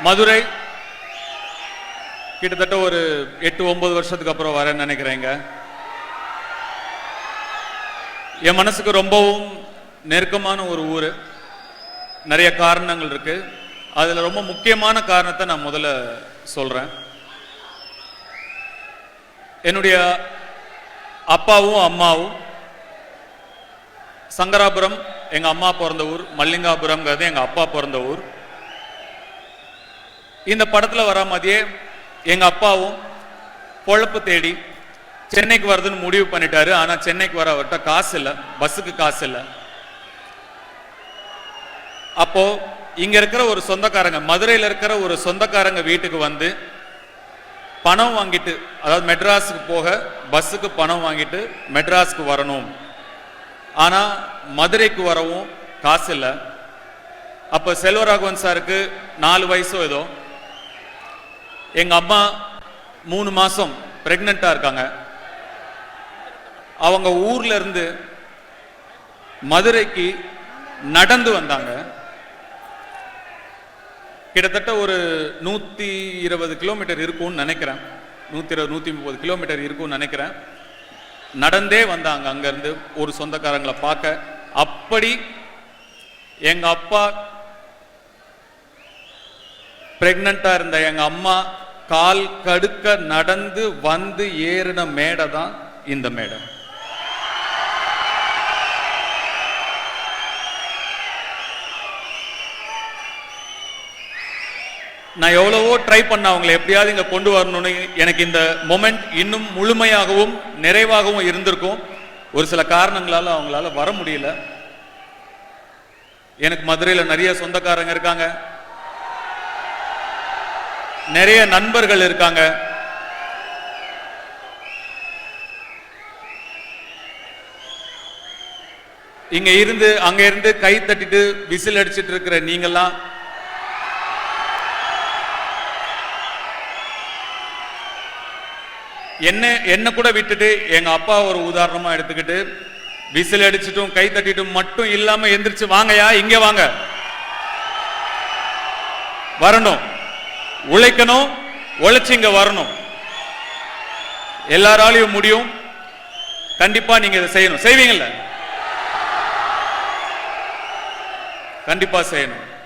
மதுரை. கிட்டத்தட்ட ஒரு எட்டு ஒன்பது வருஷத்துக்கு அப்புறம் வரேன்னு நினைக்கிறேங்க. என் மனசுக்கு ரொம்பவும் நெருக்கமான ஒரு ஊர். நிறைய காரணங்கள் இருக்கு. அதில் ரொம்ப முக்கியமான காரணத்தை நான் முதல்ல சொல்கிறேன் என்னுடைய அப்பாவும் அம்மாவும் சங்கராபுரம் எங்கள் அம்மா பிறந்த ஊர் மல்லிங்காபுரம்ங்கிறது எங்கள் அப்பா பிறந்த ஊர். இந்த படத்தில் வர மாதிரியே எங்கள் அப்பாவும் பொழப்பு தேடி சென்னைக்கு வருதுன்னு முடிவு பண்ணிட்டாரு. ஆனால் சென்னைக்கு வர அவர்கிட்ட காசு இல்லை. பஸ்ஸுக்கு காசு இல்லை. அப்போ இங்க இருக்கிற ஒரு சொந்தக்காரங்க மதுரையில் இருக்கிற ஒரு சொந்தக்காரங்க வீட்டுக்கு வந்து பணம் வாங்கிட்டு அதாவது மெட்ராஸுக்கு போக பஸ்ஸுக்கு பணம் வாங்கிட்டு மெட்ராஸுக்கு வரணும். ஆனால் மதுரைக்கு வரவும் காசு இல்லை. அப்போ செல்வராகவன் சாருக்கு நாலு வயசோ ஏதோ. எங்க அம்மா மூணு மாசம் ப்ரெக்னெண்ட்டாக இருக்காங்க. அவங்க ஊர்ல இருந்து மதுரைக்கு நடந்து வந்தாங்க. கிட்டத்தட்ட ஒரு நூத்தி இருபது கிலோமீட்டர் இருக்கும்னு நினைக்கிறேன். நூத்தி இருபது நூத்தி முப்பது கிலோமீட்டர் இருக்கும்னு நினைக்கிறேன். நடந்தே வந்தாங்க அங்கேருந்து ஒரு சொந்தக்காரங்களை பார்க்க. அப்படி எங்க அப்பா ப்ரெக்னெண்ட்டாக இருந்த எங்கள் அம்மா கால் கடுக்க நடந்து வந்து ஏறின மேடை தான் இந்த மேடை. நான் எவ்வளவோ ட்ரை பண்ண அவங்களை. எப்படியாவது இங்கே கொண்டு வரணும்னு எனக்கு இந்த மொமெண்ட் இன்னும் முழுமையாகவும் நிறைவாகவும் இருந்திருக்கும். ஒரு சில காரணங்களால் அவங்களால வர முடியல. எனக்கு மதுரையில் நிறைய சொந்தக்காரங்க இருக்காங்க. நிறைய நண்பர்கள் இருக்காங்க. இங்க இருந்து அங்க இருந்து கை தட்டிட்டு விசில் அடிச்சிட்டு இருக்கிற நீங்கெல்லாம் என்ன என்ன கூட விட்டுட்டு எங்க அப்பா ஒரு உதாரணமா எடுத்துக்கிட்டு விசில் அடிச்சிட்டும் கை தட்டிட்டும் மட்டும் இல்லாம எந்திரிச்சு வாங்கயா இங்க வாங்க. வரணும். உழைக்கணும் உழைச்சி இங்க வரணும். எல்லாராலையும் முடியும். கண்டிப்பா நீங்க இதை செய்யணும். செய்வீங்கல்ல? கண்டிப்பா செய்யணும்.